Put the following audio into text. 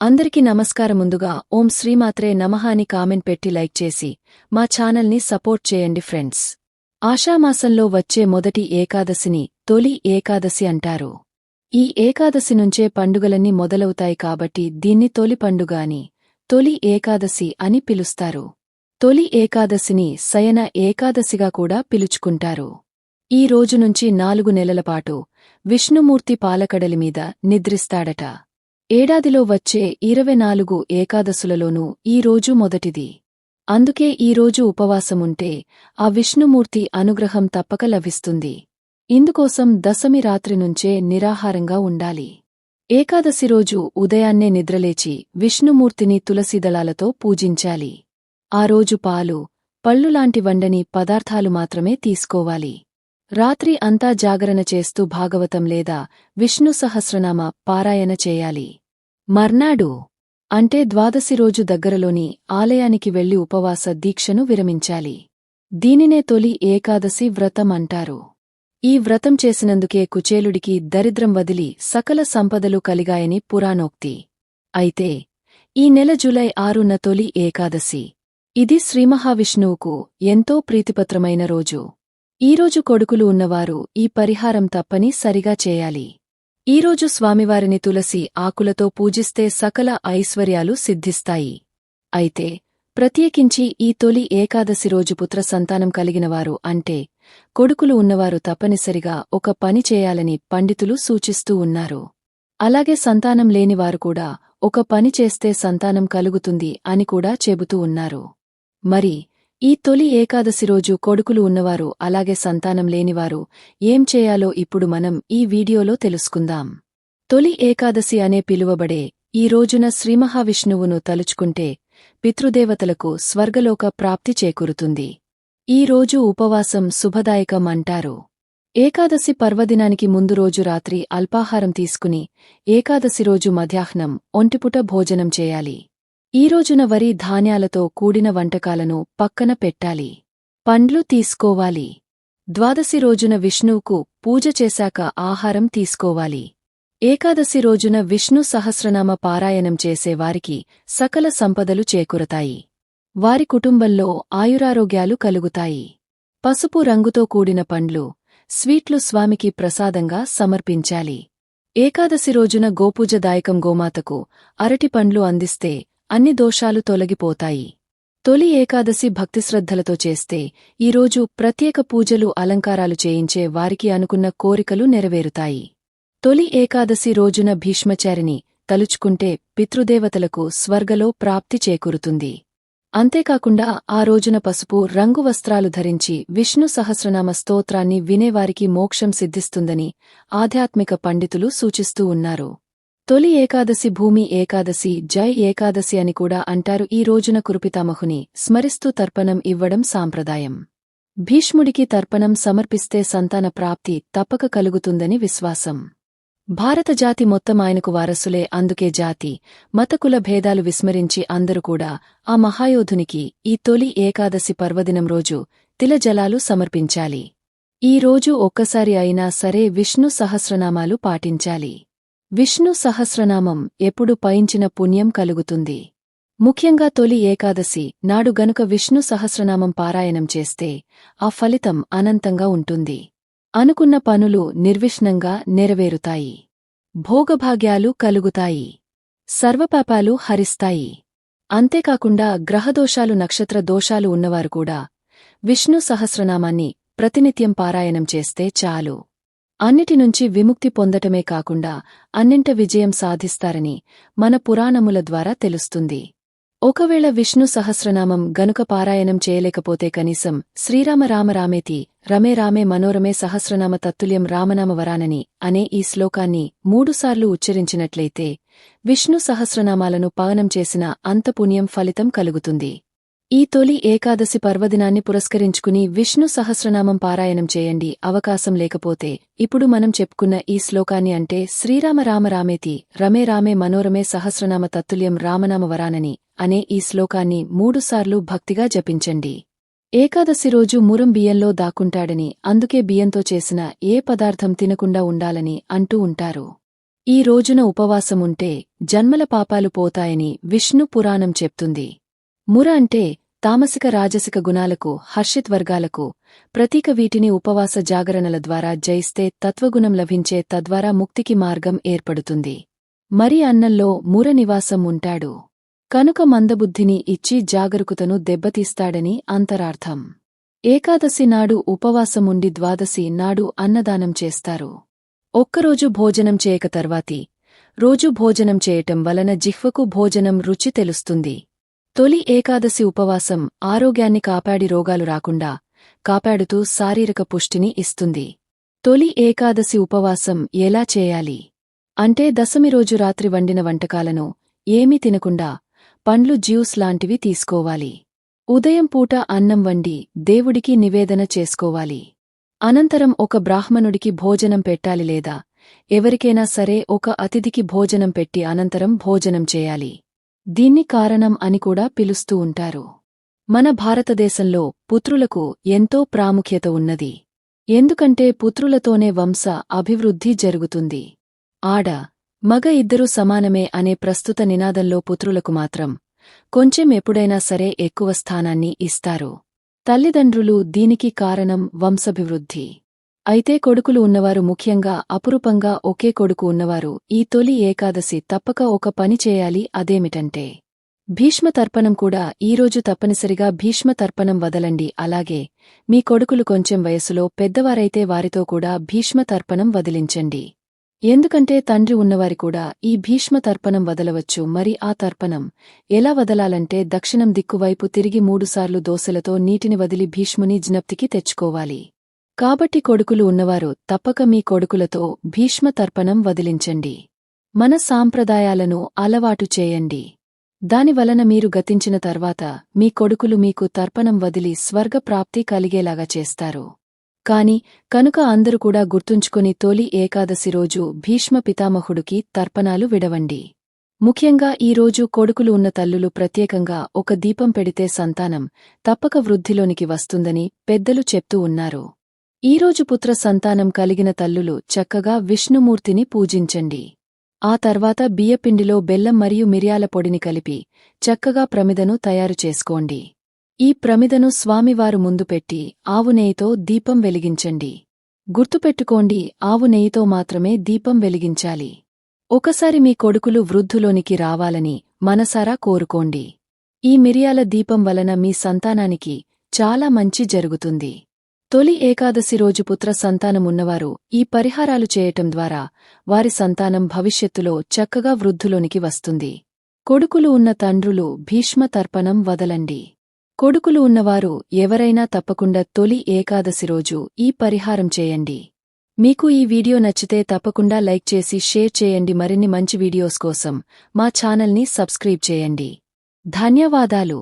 అందరికీ నమస్కారం ముందుగా ఓం శ్రీమాత్రే నమః అని కామెంట్ పెట్టి లైక్ చేసి మా ఛానల్ని సపోర్ట్ చేయండి ఫ్రెండ్స్. ఆషామాసంలో వచ్చే మొదటి ఏకాదశిని తొలి ఏకాదశి అంటారు. ఈ ఏకాదశి నుంచే పండుగలన్నీ మొదలవుతాయి కాబట్టి దీన్ని తొలి పండుగ అని తొలి ఏకాదశి అని పిలుస్తారు. తొలి ఏకాదశిని శయన ఏకాదశిగా కూడా పిలుచుకుంటారు. ఈ రోజు నుంచి నాలుగు నెలలపాటు విష్ణుమూర్తి పాలకడలి మీద నిద్రిస్తాడట. ఏడాదిలో వచ్చే ఇరవై నాలుగు ఏకాదశులలోనూ ఈ రోజు మొదటిది. అందుకే ఈ రోజు ఉపవాసముంటే ఆ విష్ణుమూర్తి అనుగ్రహం తప్పక లభిస్తుంది. ఇందుకోసం దశమి రాత్రి నుంచే నిరాహారంగా ఉండాలి. ఏకాదశి రోజు ఉదయాన్నే నిద్రలేచి విష్ణుమూర్తిని తులసిదళాలతో పూజించాలి. ఆ రోజు పాలు పళ్ళులాంటి వండని పదార్థాలు మాత్రమే తీసుకోవాలి. రాత్రి అంతా జాగరణ చేస్తూ భాగవతం లేదా విష్ణు సహస్రనామ పారాయణ చేయాలి. మర్నాడు అంటే ద్వాదశి రోజు దగ్గరలోని ఆలయానికి వెళ్ళి ఉపవాస దీక్షను విరమించాలి. దీనినే తొలి ఏకాదశి వ్రతం అంటారు. ఈ వ్రతం చేసినందుకే కుచేలుడికి దరిద్రం వదిలి సకల సంపదలు కలిగాయని పురాణోక్తి. అయితే ఈ నెల జులై ఆరున తొలి ఏకాదశి. ఇది శ్రీమహావిష్ణువుకు ఎంతో ప్రీతిపత్రమైన రోజు. ఈరోజు కొడుకులు ఉన్నవారు ఈ పరిహారం తప్పని సరిగా చేయాలి. ఈరోజు స్వామివారిని తులసి ఆకులతో పూజిస్తే సకల ఐశ్వర్యాలు సిద్ధిస్తాయి. అయితే ప్రత్యేకించి ఈ తొలి ఏకాదశి రోజు పుత్ర సంతానం కలిగినవారు అంటే కొడుకులు ఉన్నవారు తప్పనిసరిగా ఒక పని చేయాలని పండితులు సూచిస్తూ ఉన్నారు. అలాగే సంతానం లేనివారు కూడా ఒక పని చేస్తే సంతానం కలుగుతుంది అని కూడా చెబుతూ ఉన్నారు. మరి ఈ తొలి ఏకాదశి రోజు కొడుకులు ఉన్నవారు అలాగే సంతానం లేనివారు ఏం చేయాలో ఇప్పుడు మనం ఈ వీడియోలో తెలుసుకుందాం. తొలి ఏకాదశి అనే పిలువబడే ఈ రోజున శ్రీమహావిష్ణువును తలుచుకుంటే పితృదేవతలకు స్వర్గలోక ప్రాప్తి చేకూరుతుంది. ఈ రోజు ఉపవాసం శుభదాయకం అంటారు. ఏకాదశి పర్వదినానికి ముందు రోజు రాత్రి అల్పాహారం తీసుకుని ఏకాదశి రోజు మధ్యాహ్నం ఒంటిపుట భోజనం చేయాలి. ఈ రోజున వరి ధాన్యాలతో కూడిన వంటకాలను పక్కన పెట్టాలి. పండ్లు తీసుకోవాలి. ద్వాదశి రోజున విష్ణువుకు పూజ చేశాక ఆహారం తీసుకోవాలి. ఏకాదశి రోజున విష్ణు సహస్రనామ పారాయణం చేసేవారికి సకల సంపదలు చేకూరతాయి. వారి కుటుంబంలో ఆయురారోగ్యాలు కలుగుతాయి. పసుపు రంగుతో కూడిన పండ్లు స్వీట్లు స్వామికి ప్రసాదంగా సమర్పించాలి. ఏకాదశి రోజున గోపూజదాయకం గోమాతకు అరటి పండ్లు అందిస్తే అన్ని దోషాలు తొలగిపోతాయి. తొలి ఏకాదశి భక్తిశ్రద్ధలతో చేస్తే ఈరోజు ప్రత్యేక పూజలు అలంకారాలు చేయించే వారికి అనుకున్న కోరికలు నెరవేరుతాయి. తొలి ఏకాదశి రోజున భీష్మచారిని తలుచుకుంటే పితృదేవతలకు స్వర్గలో ప్రాప్తి చేకూరుతుంది. అంతేకాకుండా ఆ రోజున పసుపు రంగు వస్త్రాలు ధరించి విష్ణు సహస్రనామ స్తోత్రాన్ని వినేవారికి మోక్షం సిద్ధిస్తుందని ఆధ్యాత్మిక పండితులు సూచిస్తూ ఉన్నారు. తొలి ఏకాదశి భూమి ఏకాదశి జై ఏకాదశి అని కూడా అంటారు ఈ రోజున కురుపితామహుని. స్మరిస్తూ తర్పణం ఇవ్వడం సాంప్రదాయం. భీష్ముడికి తర్పణం సమర్పిస్తే సంతాన ప్రాప్తి తప్పక కలుగుతుందని విశ్వాసం. భారత జాతి మొత్తం ఆయనకు వారసులే అందుకే జాతి మతకుల భేదాలు విస్మరించి అందరూ కూడా ఆ మహాయోధునికి ఈ తొలి ఏకాదశి పర్వదినం రోజు తిలజలాలు సమర్పించాలి. ఈ రోజు ఒక్కసారి అయినా సరే విష్ణు సహస్రనామాలు పాటించాలి. విష్ణు సహస్రనామం ఎప్పుడు పయించిన పుణ్యం కలుగుతుంది. ముఖ్యంగా తొలి ఏకాదశి నాడు గనుక విష్ణు సహస్రనామం పారాయణం చేస్తే ఆ ఫలితం అనంతంగా ఉంటుంది. అనుకున్న పనులు నిర్విష్ణంగా నెరవేరుతాయి. భోగభాగ్యాలు కలుగుతాయి. సర్వపాపాలు హరిస్తాయి. అంతేకాకుండా గ్రహదోషాలు నక్షత్ర దోషాలు ఉన్నవారు కూడా విష్ణు సహస్రనామాన్ని ప్రతినిత్యం పారాయణం చేస్తే చాలు. అన్నిటి నుంచి విముక్తి పొందటమే కాకుండా అన్నింట విజయం సాధిస్తారని మన పురాణముల ద్వారా తెలుస్తుంది. ఒకవేళ విష్ణు సహస్రనామం గనుక పారాయణం చేయలేకపోతే కనీసం శ్రీరామ రామ రామేతి రమే రామే మనోరమే సహస్రనామ తత్తుల్యం రామనామ వరానని అనే ఈ శ్లోకాన్ని మూడుసార్లు ఉచ్చరించినట్లయితే విష్ణు సహస్రనామాలను పావనం చేసిన అంత పుణ్యం ఫలితం కలుగుతుంది. ఈ తొలి ఏకాదశి పర్వదినాన్ని పురస్కరించుకుని విష్ణు సహస్రనామం పారాయణం చేయండి. అవకాశం లేకపోతే ఇప్పుడు మనం చెప్పుకున్న ఈ శ్లోకాన్ని అంటే శ్రీరామ రామ రామేతి రమే రామే మనోరమే సహస్రనామ తత్తుల్యం రామనామ వరానని అనే ఈ శ్లోకాన్ని మూడుసార్లు భక్తిగా జపించండి. ఏకాదశి రోజు మురం బియ్యంలో దాక్కుంటాడని అందుకే బియ్యంతో చేసిన ఏ పదార్థం తినకుండా ఉండాలని అంటూ ఉంటారు. ఈ రోజున ఉపవాసముంటే జన్మల పాపాలు పోతాయని విష్ణు పురాణం చెప్తుంది. ముర అంటే తామసిక రాజసిక గుణాలకు హర్షిత్ వర్గాలకు ప్రతీక వీటిని ఉపవాస జాగరణల ద్వారా జయిస్తే తత్వగుణం లభించే తద్వారా ముక్తికి మార్గం ఏర్పడుతుంది. మరి అన్నంలో ముర నివాసం ఉంటాడు. కనుక మందబుద్ధిని ఇచ్చి జాగరుకుతను దెబ్బతీస్తాడని అంతరార్థం. ఏకాదశి నాడు ఉపవాసముండి ద్వాదశి నాడు అన్నదానం చేస్తారు. ఒక్కరోజు భోజనం చేయక తర్వాతి రోజు భోజనం చేయటం వలన జిహ్వకు భోజనం రుచి తెలుస్తుంది. తొలి ఏకాదశి ఉపవాసం ఆరోగ్యాన్ని కాపాడి రోగాలు రాకుండా కాపాడుతూ శారీరక పుష్టిని ఇస్తుంది. తొలి ఏకాదశి ఉపవాసం ఎలా చేయాలి? అంటే దశమి రోజు రాత్రి వండిన వంటకాలను ఏమీ తినకుండా పండ్లు జ్యూస్ లాంటివి తీసుకోవాలి. ఉదయం పూట అన్నం వండి దేవుడికి నివేదన చేసుకోవాలి. అనంతరం ఒక బ్రాహ్మణుడికి భోజనం పెట్టాలి లేదా ఎవరికైనా సరే ఒక అతిథికి భోజనం పెట్టి అనంతరం భోజనం చేయాలి. దీన్ని కారణం అని కూడా పిలుస్తూ ఉంటారు. మన భారతదేశంలో పుత్రులకు ఎంతో ప్రాముఖ్యత ఉన్నది. ఎందుకంటే పుత్రులతోనే వంశ అభివృద్ధి జరుగుతుంది. ఆడ మగ ఇద్దరూ సమానమే అనే ప్రస్తుత నినాదంలో పుత్రులకు మాత్రం కొంచెం ఎప్పుడైనా సరే ఎక్కువ స్థానాన్ని ఇస్తారు. తల్లిదండ్రులు దీనికి కారణం వంశభివృద్ధి. అయితే కొడుకులు ఉన్నవారు ముఖ్యంగా అపురూపంగా ఒకే కొడుకు ఉన్నవారు. ఈ తొలి ఏకాదశి తప్పక ఒక పని చేయాలి అదేమిటంటే భీష్మ తర్పణం కూడా ఈరోజు తప్పనిసరిగా భీష్మ తర్పణం వదలండి. అలాగే మీ కొడుకులు కొంచెం వయసులో పెద్దవారైతే వారితో కూడా భీష్మ తర్పణం వదిలించండి. ఎందుకంటే తండ్రి ఉన్నవారి కూడా ఈ భీష్మ తర్పణం వదలవచ్చు. మరి ఆ తర్పణం ఎలా వదలాలంటే దక్షిణం దిక్కువైపు తిరిగి మూడుసార్లు దోశలతో నీటిని వదిలి భీష్ముని జ్ఞప్తికి తెచ్చుకోవాలి. కాబట్టి కొడుకులు ఉన్నవారు తప్పక మీ కొడుకులతో భీష్మ తర్పణం వదిలించండి. మన సాంప్రదాయాలను అలవాటు చేయండి. దానివలన మీరు గతించిన తర్వాత మీ కొడుకులు మీకు తర్పణం వదిలి స్వర్గప్రాప్తి కలిగేలాగా చేస్తారు. కాని కనుక అందరూ కూడా గుర్తుంచుకుని తొలి ఏకాదశి రోజు భీష్మ పితామహుడికి తర్పణాలు విడవండి. ముఖ్యంగా ఈ రోజు కొడుకులు ఉన్న తల్లులు ప్రత్యేకంగా ఒక దీపం పెడితే సంతానం తప్పక వృద్ధిలోనికి వస్తుందని పెద్దలు చెప్తూ ఉన్నారు. ఈరోజు పుత్ర సంతానం కలిగిన తల్లులు చక్కగా విష్ణుమూర్తిని పూజించండి. ఆ తర్వాత బియ్యపిండిలో బెల్లం మరియు మిరియాల పొడిని కలిపి చక్కగా ప్రమిదను తయారు చేసుకోండి. ఈ ప్రమిదను స్వామివారు ముందు పెట్టి ఆవు నెయ్యితో దీపం వెలిగించండి. గుర్తుపెట్టుకోండి ఆవు నెయ్యితో మాత్రమే దీపం వెలిగించాలి. ఒకసారి మీ కొడుకులు వృద్ధులోనికి రావాలని మనసారా కోరుకోండి. ఈ మిరియాల దీపం వలన మీ సంతానానికి చాలా మంచి జరుగుతుంది. తొలి ఏకాదశి రోజు పుత్ర సంతానమున్నవారు ఈ పరిహారాలు చేయటం ద్వారా వారి సంతానం భవిష్యత్తులో చక్కగా వృద్ధులోనికి వస్తుంది. కొడుకులు ఉన్న తండ్రులు భీష్మ తర్పణం వదలండి. కొడుకులు ఉన్నవారు ఎవరైనా తప్పకుండా తొలి ఏకాదశి రోజు ఈ పరిహారం చేయండి. మీకు ఈ వీడియో నచ్చితే తప్పకుండా లైక్ చేసి షేర్ చేయండి. మరిన్ని మంచి వీడియోస్ కోసం మా ఛానల్ని సబ్స్క్రైబ్ చేయండి. ధన్యవాదాలు.